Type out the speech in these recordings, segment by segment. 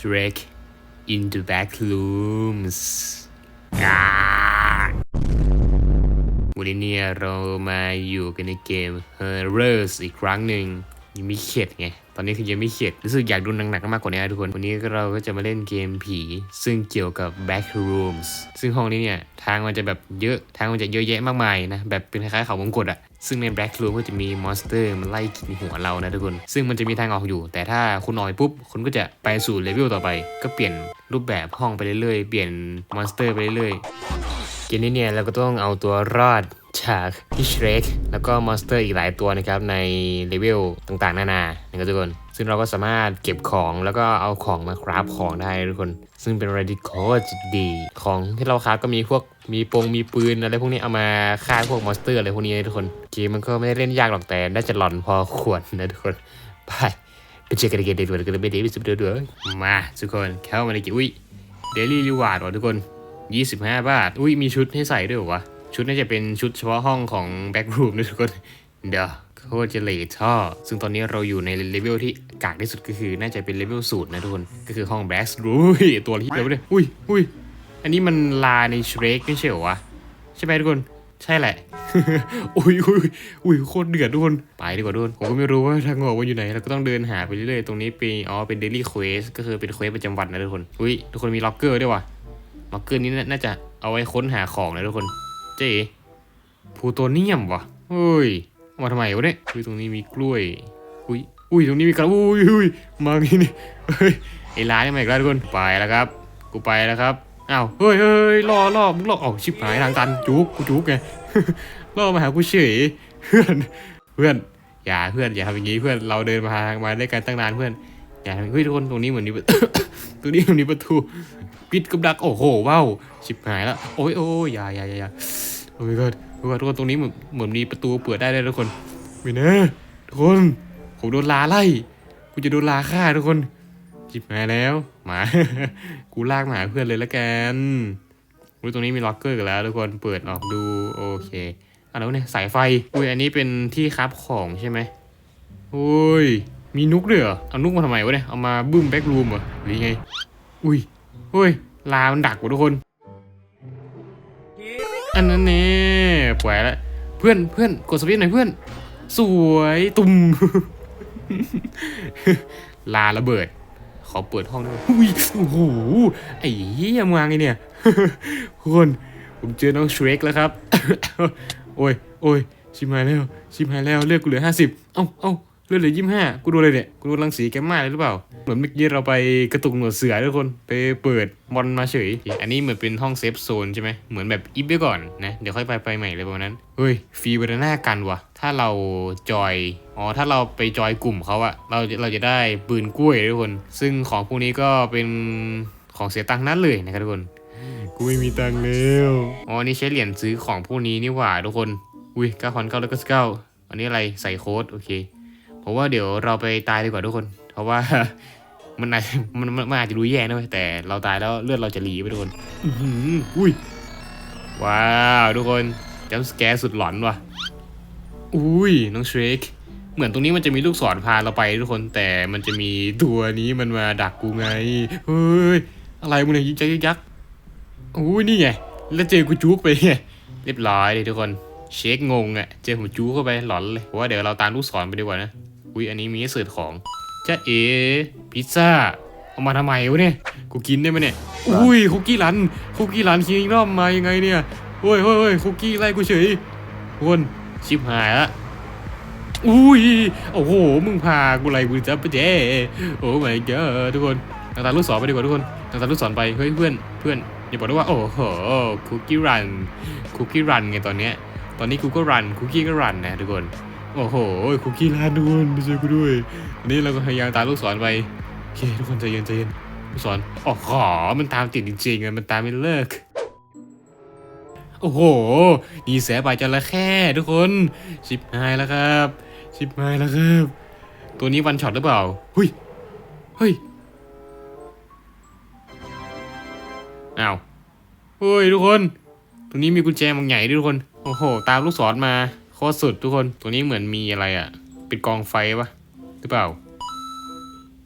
Shrek in the back rooms วันนี้เนี่ยเรามาอยู่กันในเกม Horrors อีกครั้งหนึ่งยังไม่เข็ดไง ตอนนี้คือยังไม่เข็ด รู้สึกอยากดูหนักๆมากกว่านี้ทุกคน วันนี้เราก็จะมาเล่นเกมผี ซึ่งเกี่ยวกับ back rooms ซึ่งห้องนี้เนี่ย ทางมันจะแบบเยอะ ทางมันจะเยอะแยะมากมายนะ แบบเป็นคล้ายๆเขาวงกตอะ ซึ่งใน back room ก็จะมีมอนสเตอร์มันไล่กินหัวเรานะทุกคน ซึ่งมันจะมีทางออกอยู่ แต่ถ้าคุณออยปุ๊บ คุณก็จะไปสู่เลเวลต่อไป ก็เปลี่ยนรูปแบบห้องไปเรื่อยๆ เปลี่ยนมอนสเตอร์ไปเรื่อยๆ เกมนี้เนี่ยเราก็ต้องเอาตัวรอดจากพี่เชรกแล้วก็มอนสเตอร์อีกหลายตัวนะครับในเลเวลต่างๆ นานานะครับทุกคน ซึ่งเราก็สามารถเก็บของแล้วก็เอาของมาคราฟของได้ทุกคน ซึ่งเป็นอะไรที่โคตรดีของที่เราคราฟก็มีพวกมีปงมีปืนอะไรพวกนี้เอามาฆ่าพวกมอนสเตอร์อะไรพวกนี้ทุกคนเกมมันก็ไม่ได้เล่นยากหรอกแต่น่าจะหลอนพอควรนะทุกคนไปไปเจอกันในเกมเด็ดๆกันเลยไม่ได้ไปสุดเดือดๆมาทุกคนเข้ามาในเกมอุ้ยเดลี่รีวาร์ดว่ะทุกคน 25 บาท อุ้ยมีชุดให้ใส่ด้วยวะ ชุดน่าจะเป็นชุดเฉพาะห้องของแบ็กรูมนะทุกคน เดี๋ยวโคตรจะเลทท่อซึ่งตอนนี้เราอยู่ในเลเวลที่กากที่สุดก็คือน่าจะเป็นเลเวลสูตรนะทุกคน ก็คือห้องแบ็กรูมตัวที่เดียวเลยอุ้ยอุ้ยอันนี้มันลาในเชรกไม่ใช่เหรอวะ ใช่ไหมทุกคนใช่แหละ อุ้ยอุ้ยอุ้ยโคตรเดือดทุกคน ไปดีกว่าทุกคน ผมก็ไม่รู้ว่าทางออกมันอยู่ไหน เราก็ต้องเดินหาไปเรื่อยๆ ตรงนี้เป็น อ๋อ เป็นเดลี่เควส ก็คือเป็นเควสประจำวันนะทุกคน อุ้ย ทุกคนมีล็อกเกอร์ด้วยวะ ล็อกเกอร์นี้น่าจะเอาไว้ค้นหาของนะทุกคน เจ๊พูโตเนียมวะเฮ้ยเอามาทำไมวะเนี่ยอุ้ยตรงนี้มีกล้วย อุ้ย อุ้ยตรงนี้มีกระอุ้ยอุ้ยมาไงเนี่เฮ้ยไอ้ร้านนี่มาอีกแล้วทุกคน ไปแล้วครับ กูไปแล้วครับ อ้าว เฮ้ยเฮ้ยรอรอมึงรอเอ้าชิบหายทางตันจุกกูจุกไงรอมาหากูเฉยเพื่อน เพื่อน อย่าเพื่อนอย่าทำอย่างนี้เพื่อน เราเดินมามาได้กันตั้งนานเพื่อน อย่าทำเฮ้ยทุกคนตรงนี้เหมือนมีตรงนี้เหมือนมีประตู ปิดกับดัก โอ้โหว้าวชิบหายแล้วโอ้ยโอ้ยอย่าอย่าอย่าอย่โอ้ยก็ทุกคนทุกคนตรงนี้เหมือนเหมือนมีประตูเปิดได้เลยทุกคนไม่นะทุกคนผมโดนลาไล่กูจะโดนลาฆ่าทุกคนชิบหายแล้วหมากูลากมาหาเพื่อนเลยละกันอุ้ยตรงนี้มีล็อกเกอร์กันแล้วทุกคนเปิดออกดูโอเคอะแล้วะเนี่ยสายไฟอุ้ยอันนี้เป็นที่คับของใช่ไหมอุ้ยมีนุกด้วยเหรอเอานุกมาทำไมวะเนี่ยเอามาบึ้มแบ็กรูมเหรอหรือยังไง อุ้ย เฮ้ย ลา มันดักว่ะทุกคน อันนั้นแน่ปล่อยแล้วเพื่อนเพื่อนกดสวิตช์หน่อยเพื่อน สวยตุ่ม ลาระเบิด ขอเปิดห้องด้วยอุ้ยโอ้โห ไอ้เหี้ยมาไงเนี่ยทุกคน ผมเจอน้องเชรกแล้วครับ โอ้ยโอ้ยชิมหายแล้ว ชิมหายแล้ว เลือกกูเหลือห้าสิบ เอ้าเอ้า เลือดเหลือยี่สิบห้ากูโดนอะไรเนี่ย กูโดนรังสีแกมมาเลยหรือเปล่า เหมือนเมื่อกี้เราไปกระตุกหนวดเสือทุกคน ไปเปิดบอลมาเฉย อันนี้เหมือนเป็นห้องเซฟโซนใช่ไหม เหมือนแบบอิฟไว้ก่อนนะ เดี๋ยวค่อยไปไปใหม่เลยประมาณนั้น เฮ้ย ฟรีเบรน่ากันวะถ้าเราจอย อ๋อ ถ้าเราไปจอยกลุ่มเขาอะเราเราจะได้ปืนกล้วยทุกคน ซึ่งของพวกนี้ก็เป็นของเสียตังค์นั้นเลยนะครับทุกคน กูไม่มีตังค์แล้ว อ๋อ นี่ใช้เหรียญซื้อของพวกนี้นี่หว่าทุกคน อุ้ย9 9 9 9 9อันนี้อะไร ใส่โค้ด โอเค ผมว่าเดี๋ยวเราไปตายดีกว่าทุกคน เพราะว่ามันอาจมันมันมันอาจจะดูแย่นะเว้ยแต่เราตายแล้วเลือดเราจะหลีไปทุกคนอื้อหืออุ้ยว้าวทุกคนจัมสแกร์สุดหลอนว่ะอุ้ยน้องเชรกเหมือนตรงนี้มันจะมีลูกศรพาเราไปทุกคน แต่มันจะมีตัวนี้มันมาดักกูไงเฮ้ยอะไรมึงเนี่ยยิงใจยักษ์อุ้ยนี่ไงแล้วเจอกูจุกไปไงเรียบร้อยเลยทุกคน เช็คงงอะ่ะเจอผมจุกเข้าไปหลอนเลยผมว่าเดี๋ยวเราตามลูกศรไปดีกว่านะ อุ้ยอันนี้มีให้เสิร์ชของจ้าเอพิซซ่าเอามาทำไมวะเนี่ยกูกินได้ไหมเนี่ยอุ้ยคุกกี้รันคุกกี้รันคิงรอบมายังไงเนี่ยโอ้ยโอ้ยโอ้ยคุกกี้ไล่กูเฉยทุกคนชิบหายละอุ้ยโอ้โหมึงพากูไล่กูจับไปเจ้โอ้ my god ทุกคนตามตามลูกศรไปดีกว่าทุกคนตามตามลูกศรไปเฮ้ยเพื่อนเพื่อนอย่าบอกนะว่าโอ้โหคุกกี้รันคุกกี้รันไงตอนเนี้ยตอนนี้กูก็รันคุกกี้ก็รันนะทุกคน โอ้โหคุกกี้รันทุกคนไปช่วยกูด้วยอันนี้เราก็พยายามตามลูกศรไปโอเคทุกคนใจเย็นใจเย็นลูกศรอ๋อขอมันตามติดจริงๆอะมันตามไม่เลิก โอ้โหนี่แสบายจระเข้ทุกคนชิบหายแล้วครับ ชิบหายแล้วครับ ตัวนี้วันช็อตหรือเปล่าเฮ้ยเฮ้ยอ้าวเฮ้ยทุกคน ตรงนี้มีกุญแจบางใหญ่ด้วยทุกคน โอ้โห ตามลูกศรมา คตรสุดทุกคนตัวนี้เหมือนมีอะไรอะ่ะ เป็นกองไฟปะหรือเปล่า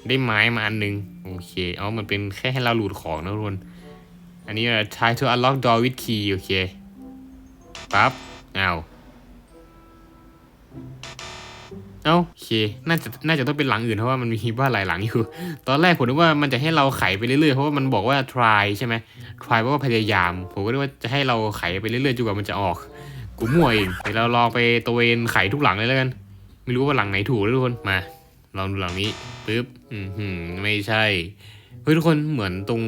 ได้ไม้มาอันหนึง โอเค เอามันเป็นแค่ให้เราหลุดของนะทุกคน อันนี้ try to unlock door with key โอเค ปั๊บเอ้าเอ้าโอเค น่าจะ น่าจะต้องเป็นหลังอื่นเพราะว่ามันมีบ้านหลายหลังอยู่ ตอนแรกผมนึกว่ามันจะให้เราไขไปเรื่อยๆ เพราะว่ามันบอกว่า try ใช่ไหม try แปลว่าพยายาม ผมก็นึกว่าจะให้เราไขไปเรื่อยๆจนกว่ามันจะออก กูมั่วเองเดี๋ยวเราลองไปตระเวนไขทุกหลังเลยแล้วกัน ไม่รู้ว่าหลังไหนถูกนะทุกคนมาลองดูหลังนี้ปึ๊บอืมหืมไม่ใช่เฮ้ยทุกคนเหมือนตรง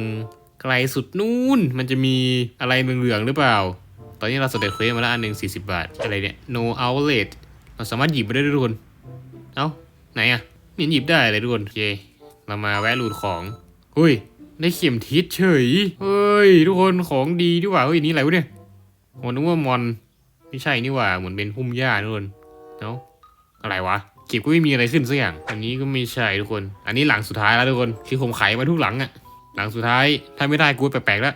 ไกลสุดนู่นมันจะมีอะไรเหลืองๆหรือเปล่า ตอนนี้เราสเตตเควสมาแล้วอันหนึ่งสี่สิบาท อะไรเนี่ย no outlet เราสามารถหยิบไปได้ด้วยทุกคน เอ้า ไหนอะม่เห็นหยิบได้เลยทุกคนโอเคเรามาแวะรูดของเฮ้ยได้เข็มทิศเฉยเฮ้ยทุกคนของดีดีกว่าเฮ้ยนี่อะไรวะเนี่ยโอ้นึกว่ามอน ไม่ใช่นี่หว่าเหมือนเป็นพุ่มหญ้าทุกคนเอ้าอะไรวะเก็บก็ไม่มีอะไรขึ้นสักอย่าง อันนี้ก็ไม่ใช่ทุกคน อันนี้หลังสุดท้ายแล้วทุกคน คือผมไขมาทุกหลังอะหลังสุดท้ายถ้าไม่ได้กูแปลกๆแล้ว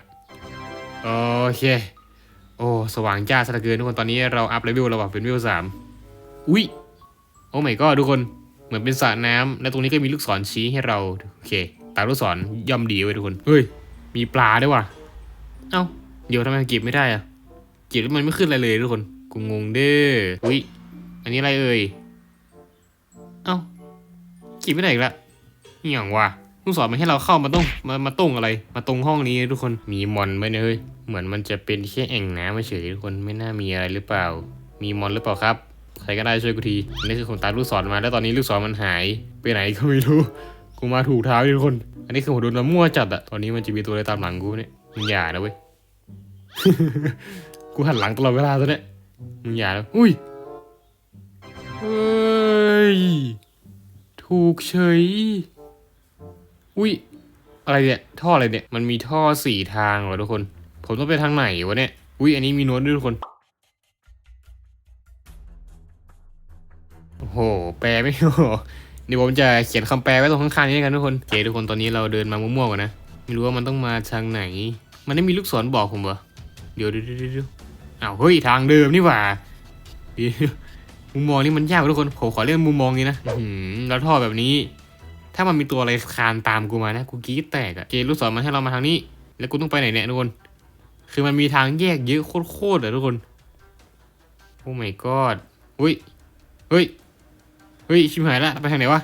โอเค โอ้สว่างจ้าซะเหลือเกินทุกคนตอนนี้เราอัพเลเวลแล้วว่ะเป็นเลเวลสามอุ้ยโอ้ไม่ก็ทุกคนเหมือนเป็นสระน้ำและตรงนี้ก็มีลูกศรชี้ให้เราโอเคตามลูกศรย่อมดีไว้ทุกคนเฮ้ยมีปลาด้วยว่ะเอ้าเดี๋ยวทำไมเก็บไม่ได้อะ เก็บแล้วมันไม่ขึ้นอะไรเลยทุกคนกูงงเด้ออุ้ยอันนี้อะไรเอ่ยเอ้าเก็บไม่ได้อีกละอหย่างวะลูกศรมันให้เราเข้ามาต้องมามาตรงอะไร มาตรงห้องนี้ทุกคนมีมอนไหมเนี่ยเฮ้ยเหมือนมันจะเป็นแค่แอ่งน้ำเฉยทุกคนไม่น่ามีอะไรหรือเปล่า มีมอนหรือเปล่าครับ ใครก็ได้ช่วยกูทีอันนี้คือผมตามลูกศรมา แล้วตอนนี้ลูกศรมันหายไปไหนก็ไม่รู้กูมาถูกเท้าทุกคน อันนี้คือผมโดนมามั่วจัดอะตอนนี้มันจะมีตัวอะไรตามหลังกูเนี่ยมึงอย่านะเว้ย กูหันหลังตลอดเวลาตอนเนี้ยมึงอย่านะอุ้ยเฮ้ย ถูกเฉย อุ้ย อะไรเนี่ย ท่ออะไรเนี่ย มันมีท่อสี่ทางเหรอทุกคน ผมต้องไปทางไหนวะเนี่ย อุ้ย อันนี้มีโน้ตด้วยทุกคน โอ้โห แปลไม่ออกเดี๋ยวผมจะเขียนคำแปลไว้ตรงข้างๆนี้กันทุกคนโอเคทุกคน ตอนนี้เราเดินมามั่วๆกันนะ ไม่รู้ว่ามันต้องมาทางไหน มันไม่มีลูกศรบอกผมเหรอ เดี๋ยวเดี๋ยวเดี๋ยวเดี๋ยว อ้าวเฮ้ยทางเดิมนี่หว่ามุมมองนี่มันยากทุกคนผมขอเรียกมุมมองนี้นะแล้วท่อแบบนี้ ถ้ามันมีตัวอะไรคานตามกูมานะกูกรี๊ดแตกอะเกลูกศรมันให้เรามาทางนี้ แล้วกูต้องไปไหนเนี่ยทุกคน คือมันมีทางแยกเยอะโคตรๆอะทุกคนโอ้ my god เฮ้ยเฮ้ยเฮ้ยชิบหายละไปทางไหนวะ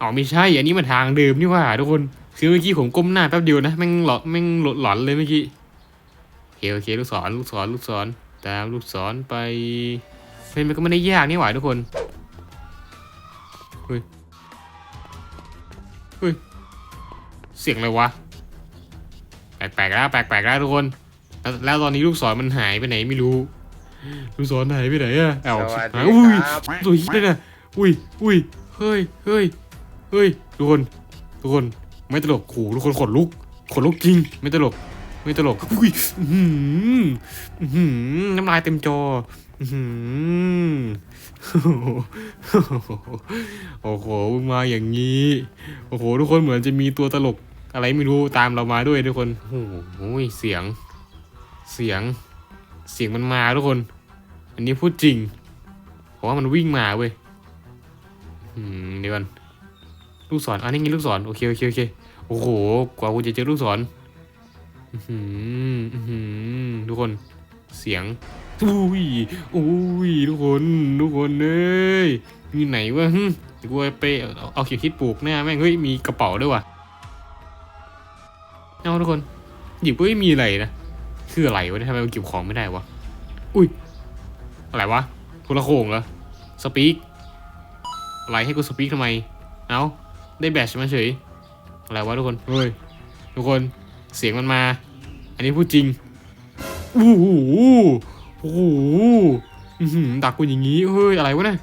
อ๋อไม่ใช่อันนี้มันทางเดิมนี่ว่าทุกคนคือเมื่อกี้ผมก้มหน้าแป๊บเดียวนะแม่งหลอนแม่งหลอนเลยเมื่อกี้ เคโอเคลูกศรลูกศรลูกศรตามลูกศรไปเฮ้ยมันก็ไม่ได้ยากนี่หว่าทุกคนเฮ้ยเฮ้ยเสียงอะไรวะแปลกๆแล้วแปลกๆแล้วทุกคนแล้วแล้วตอนนี้ลูกศรมันหายไปไหนไม่รู้ลูกศรหายไปไหนอะเอ้าสวัสดีหายอุ้ยครับตัวฮิตเลยนะอุ้ยอุ้ยเฮ้ยเฮ้ยเฮ้ยทุกคนทุกคนไม่ตลกขู่ทุกคนขนลุกขนลุกจริงไม่ตลก ไม่ตลกอุ้ยหืออื้อหือน้ำลายเต็มจอหือโอ้โหมาอย่างนี้ โอ้โห ทุกคนเหมือนจะมีตัวตลกอะไรไม่รู้ตามเรามาด้วยทุกคน โอ้โหเสียง เสียง เสียงมันมาทุกคน อันนี้พูดจริงเพราะว่ามันวิ่งมาเว้ยเดี๋ยวก่อนลูกศรอันนี้ไงลูกศร โอเค โอเค โอเค โอ้โห กว่ากูจะเจอลูกศร ทุกคนเสียงอุ้ยอุ้ยทุกคนทุกคนเอ้ยมีไหนวะหึกูไปเอาเข็มทิศปลูกหน้าแม่งเฮ้ยมีกระเป๋าด้วยว่ะเอาทุกคนหยิบก็ไม่มีอะไรนะคืออะไรวะทำไมมันเก็บของไม่ได้วะอุ้ยอะไรวะโทรโขงเหรอสปีกอะไรให้กูสปีกทำไมเอาได้แบตมาเฉยอะไรวะทุกคนเฮ้ยทุกคน เสียงมันมา อันนี้พูดจริงโอ้โหโอ้โหอื้อหือดักกูอย่างงี้ เฮ้ย อะไรวะเนี่ย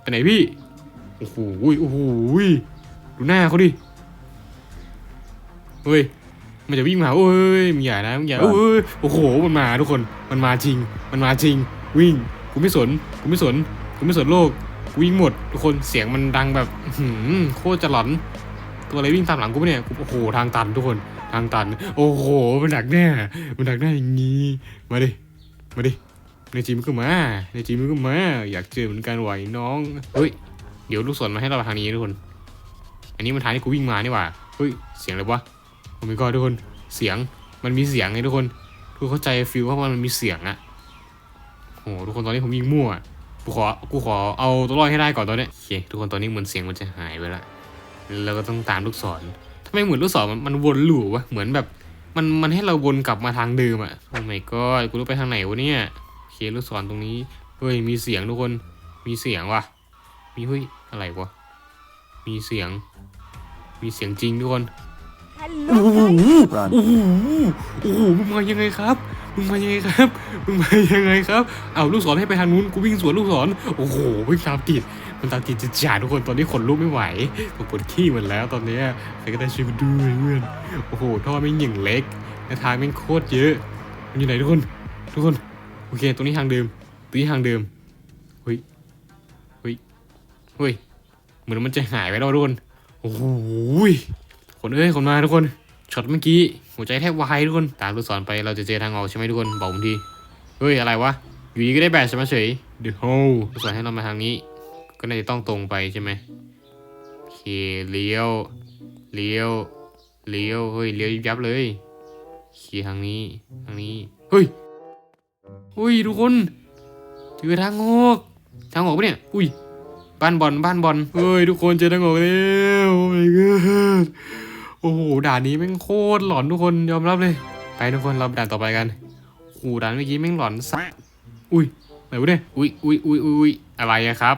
ไปไหนพี่ โอ้โหโอ้โหดูหน้าเขาดิ เฮ้ย มันจะวิ่งมาเอ้ยมึงอย่านะมึงอย่าเอ้ย โอ้โห มันมาทุกคน มันมาจริง มันมาจริง วิ่ง กูไม่สน กูไม่สน กูไม่สนโลก กูวิ่งหมด ทุกคน เสียงมันดังแบบอื้อหือโคตรจะหลอน ตัวอะไรวิ่งตามหลังกูปะเนี่ยกูโอ้โห ทางตันทุกคน ทางตัน โอ้โห มันดักแน่ มันดักแน่อย่างงี้ มาดิ มาดิ ในจีมนก็มา ในจีมนก็มา อยากเจอเหมือนกันไหวน้อง เฮ้ย เดี๋ยวลูกศรมาให้เราทางนี้ทุกคน อันนี้มันทางที่กูวิ่งมานี่หว่า เฮ้ย เสียงอะไรวะโอ้ my god ทุกคน เสียง มันมีเสียงไงทุกคน ทุกเข้าใจฟีลว่ามันมีเสียงอะโอ้โหทุกคนตอนนี้ผมวิ่งมั่ว กูขอ กูขอเอาตัวรอดให้ได้ก่อนตอนเนี้ยโอเค ทุกคนตอนนี้เหมือนเสียงมันจะหายไปละ แล้วก็ต้องตามลูกศร ไมเหมือนลูกศรมันมันวนลูปวะเหมือนแบบมันมันให้เราวนกลับมาทางเดิมอะโอ้ my god กูรู้ไปทางไหนวะเนี่ยโอเคลูกศรตรงนี้เฮ้ยมีเสียงทุกคนมีเสียงว่ะ มีเฮ้ยอะไรวะมีเสียง มีเสียงจริงทุกคนโอ้โห Run. โอ้โหโอ้โหมึงมายังไงครับมึงมายังไงครับมึงมายังไงครับเอาลูกศรให้ไปทางนู้นกูวิ่งสวนลูกศรโอ้โหวิ่งตามติด มันตามติดจะจ่าทุกคนตอนนี้ขนลุกไม่ไหวผมปวดขี้หมดแล้วตอนนี้ยใครก็ได้ช่วยกูด้วยเพื่อนโอ้โหท่อไม่งหยิ่งเล็กและทางแม่โคตรเยอะ มันอยู่ไหนทุกคน ทุกคน โอเค ตรงนี้ทางเดิมตรงนี้ทางเดิมเฮ้ยเฮ้ยเฮ้ยเหมือนมันจะหายไปแล้วทุกคนโอ้โหคนเอ้ยคนมาทุกคนช็อตเมื่อกี้หัวใจแทบวายทุกคนตามลูกศรไปเราจะเจอทางออกใช่ไหมทุกคนบอกผมทีเฮ้ยอะไรวะอยู่ดีก็ได้แบตฉันมเฉยเดี๋ยวโหลูกศรให้เรามาทางนี้ ก็น่าจะต้องตรงไปใช่ไหมโอเคเลี้ยวเลี้ยวเลี้ยวเฮ้ยเลี้ยวยับเลยโอเคทางนี้ทางนี้เฮ้ยเฮ้ยทุกคนเจอทางออกทางออกปะเนี่ยอุ้ยบ้านบอลบ้านบอลเฮ้ยทุกคนเจอทางออกแล้วโอ้ my god โอ้โหด่านนี้แม่งโคตรหลอนทุกคนยอมรับเลย ไปทุกคนเราไปด่านต่อไปกันโอ้โหด่านเมื่อกี้แม่งหลอนสัสอุ้ยไหนวะเนี่ยอุ้ยอุ้ยอุ้ยอุ้ยอะไรอะครับ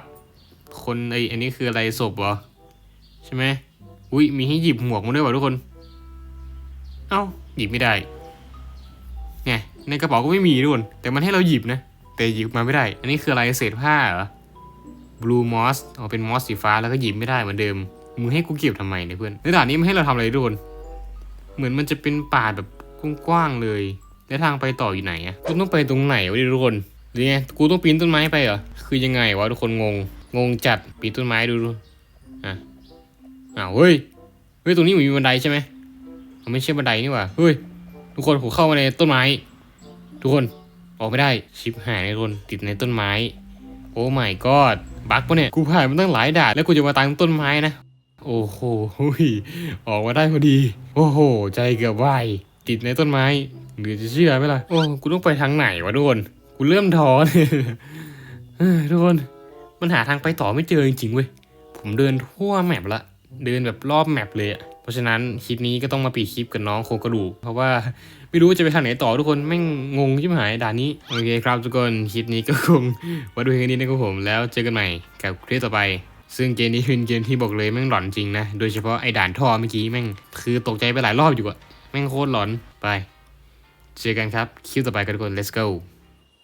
คนไออันนี้คืออะไรศพเหรอใช่ไหมอุ้ยมีให้หยิบหมวกมาด้วยวะทุกคน เอ้าหยิบไม่ได้ไงในกระเป๋าก็ไม่มีทุกคนแต่มันให้เราหยิบนะ แต่หยิบมาไม่ได้ อันนี้คืออะไรเศษผ้าเหรอ blue moss เอเป็นมอสสีฟ้าแล้วก็หยิบไม่ได้เหมือนเดิมมึงให้กูเก็บทำไมเนี่ยเพื่อนในด่านนี้มันให้เราทำอะไรทุกคนเหมือนมันจะเป็นป่าแบบกว้างๆเลย แล้วทางไปต่ออยู่ไหนอะกูต้องไปตรงไหนวะทุกคนหรือไงกูต้องปีนต้นไม้ไปเหรอคือยังไงวะทุกคนงง งงจัดปีต้นไม้ดูดูอะอ้าวเฮ้ยเฮ้ยตรงนี้มือนมีบันไดใช่ไหมมันไม่ใช่บันไดนี่หว่าเฮ้ยทุกคนผมเข้ามาในต้นไม้ ทุกคนออกไม่ได้ชิปหายในคนติดในต้นไม้ โอ้ my god บั๊กปะเนี่ยกูผ่านมันตั้งหลายด่านแล้วกูจะมาตามต้นไม้นะโอ้โหหุยออกมาได้พอดี โอ้โห ใจเกือบวายติดในต้นไม้เหลือจะเชื่อไหมล่ะโอ้กูต้องไปทางไหนวะทุกคนกูเริ่มท้อเลยทุกคน มันหาทางไปต่อไม่เจอจริงๆเว้ย ผมเดินทั่วแมปละ เดินแบบรอบแมปเลยอะเพราะฉะนั้นคลิปนี้ก็ต้องมาปีคลิปกับน้องโคกระดูกเพราะว่าไม่รู้จะไปทางไหนต่อทุกคนแม่งงงชิบหายด่านนี้ โอเคครับทุกคนคลิปนี้ก็คงมาดูเพียงนี้นะครับผมแล้วเจอกันใหม่กับคลิปต่อไป ซึ่งเกมนี้เป็นเกมที่บอกเลยแม่งหลอนจริงนะ โดยเฉพาะไอ้ด่านท่อเมื่อกี้แม่งคือตกใจไปหลายรอบอยู่อะแม่งโคตรหลอนไป เจอกันครับคลิปต่อไปกันทุกคน let's go